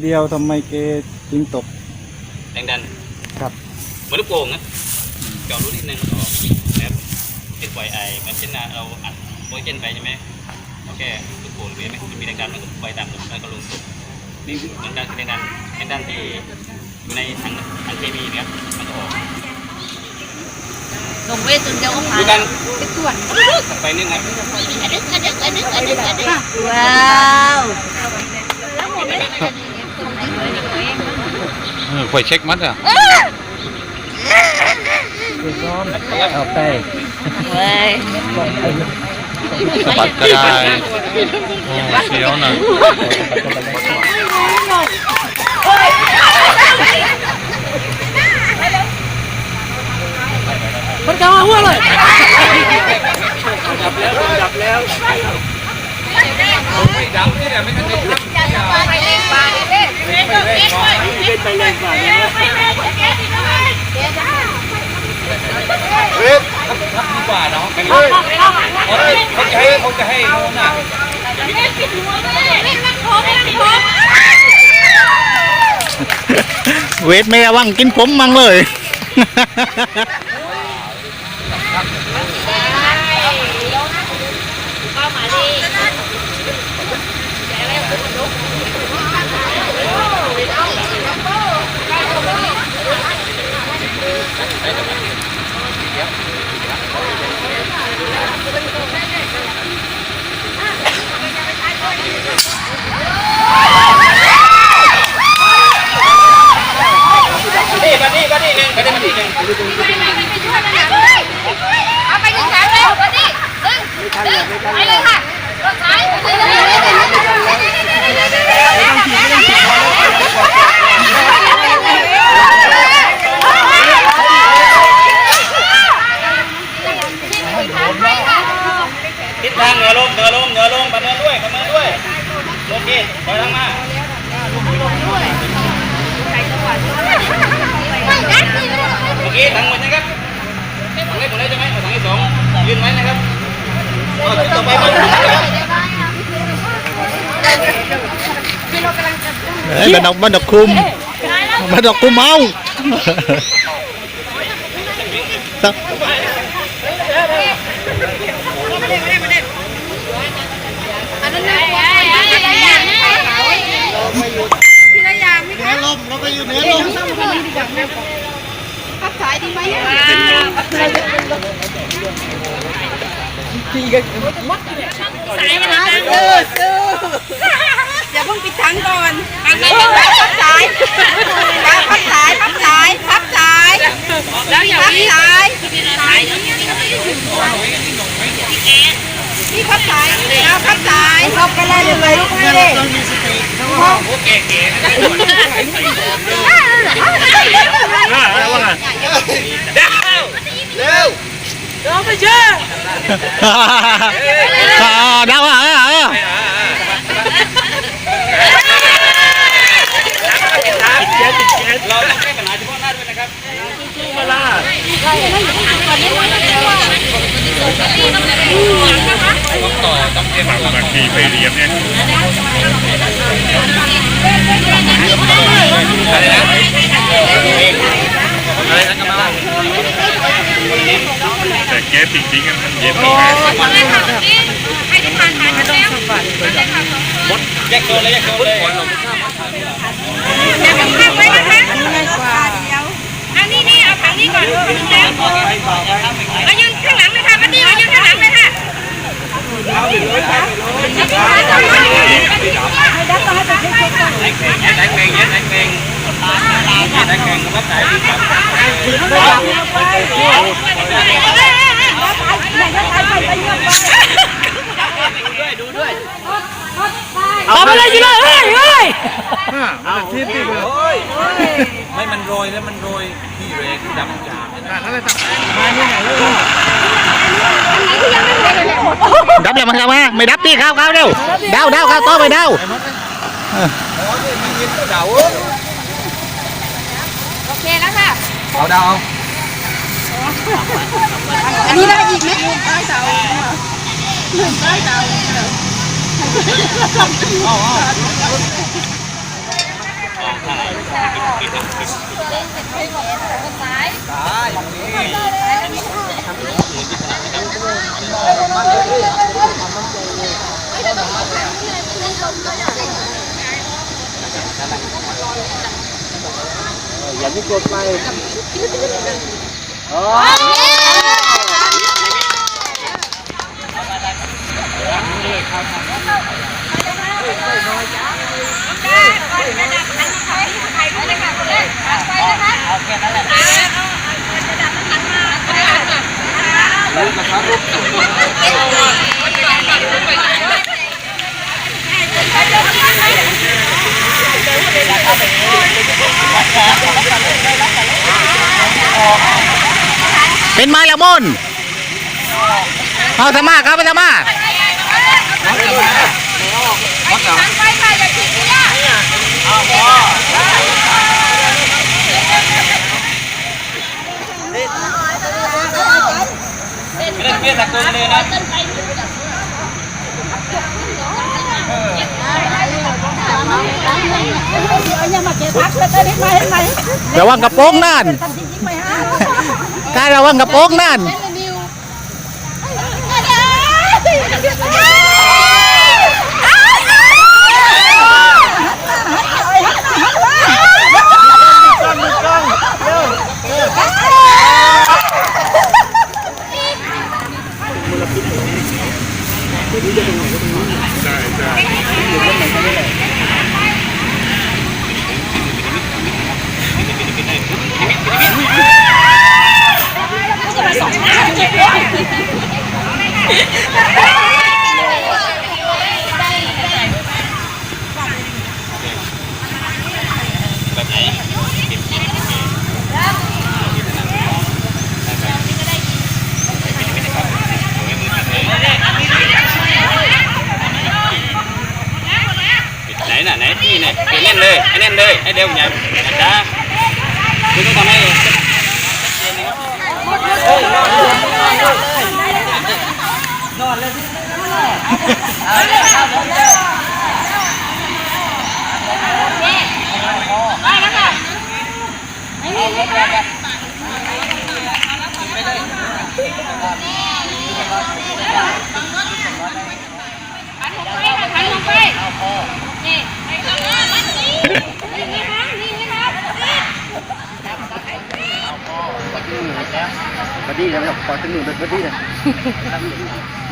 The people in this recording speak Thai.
เดียวทำไมเกจึงตกแรงดันครับเหมือนลูกโป่งนะเจาะรูนิดนึงออกแล้วเป็นปล่อยไอเหมันเช่นน่ะเราอัดโอเจนไปใช่ไหมโอเคลูกโป่งเห็นไหมมันมีแรงดันมันก็ปล่อยตามลมแล้วก็ลงสุดนี่แรงดันคือแรงดันแรงดันที่อยู่ในถังถังเคมีเนี่ยมันก็ออกลงเวทจนเดียวก็ผ่าดูนกันไปส่วนไปนึงครับกระดึกกระดึกกระดึกกระดึกกระดึกว้าวแล้วผมไม่ได้กระดึกเออคอยเช็คมัดอะเอาไปเว้ยสะบัดก็ได้โอ้เสียว หน่อยมันกำลังหัวเลยดับนี่แหละไม่กันเลย ไปเล่นปลาเล่นเล่นเล่นเล่น เล่นไปเล่นปลาเล่นไปเล่นแกสิด้ยดีกว่าเนาะเขาจะให้เขาจะให้โน่นน่ะเล่นปิดหัวเลยเล่นมันโค้งเล่นมันโค้งเวทไม่ระวังกินผมมั่งเลย ก็มาดิ นี่มานี่มานี่หนึ่งมานี่มานี่หนึ่ง เอาไปยิงแขนเลยมาดิดึงดึงไปเลยค่ะรถท้ายไปเลย ทิศทางเหนือลมเหนือลมเหนือลมประเมินด้วยประเมินด้วยโอเคถอยทางมาเมื่อกี้ทางหมดนะครับทางนี้หมดเลยใช่ไหมทางที่ส องยืนไว้นะครับเอาต่อไปมาเฮ้ยมันดอกมันดอกคลุมมันดอกคลุมเอาครับอันนั้นนะทีละอย่างทีละอย่างไหมคะลมเราไปอยู่เหนือลม พับสายดีไหมสายนะซื้อซื้ออย่าเพิ่งปิดถังก่อนพับสาฮ่าฮ่าฮ่าฮ่ายพับสายแล้วอย่างนี้สายสายพี่พับสายเอาพับสายพับกันเลยเดี๋ยวไปลูกไม่ได้โอเคเก๋นะอ่าดาวอะอ่อะเราต้องแก้ปัญหาเฉพาะหน้าด้วยนะครับบางทีไปเรียมเนี่ย อะไรนะอะไรนะกำลัง แต่แกจริงๆอะมันเย็น แยกโซ นเลยแยกโซนเลยอย่าเพิ่งพับไว้นะคะอันนี้นี่เอาถังนี้ก่อนแล้วมายืนข้างหลังเลยค่ะมาดีมายืนข้างหลังเลยค่ะแยกแมงแยกแมงแยกแมงครับสายดีครับ เอาไปเลยจีเลยเฮ้ยเฮ้ยไม่มันโรยแล้วมันโรยที่เรกดับจางดับแล้วมันเข้ามาไม่ดับพี่เข้าเข้าเร็วดาวดาวเข้าต่อไปดาวโอเคแล้วค่ะเอาดาวอันนี้ได้อีกไหมใต้เสาใต้เสาปิดนะปิดอย่า ไม่กดไป เป็นไม้ละมุนเอาธรรมาครับ เอาธรรมาไม่ได้เปลี่ยตะกุนเลยนะระวังกระโปรงนั่นกายระวังกระโปรงนั่น ไหนน่ะไหนนี่ไหนเปลี่ยนเล่นเลยไอ้เล่นเลยไอ้เดียวอย่าอย่าช้าคุณต้องห้ชัดเจนนะครับพอดีแล้วขอตั้งหนึ่งเป็นพอดีเลย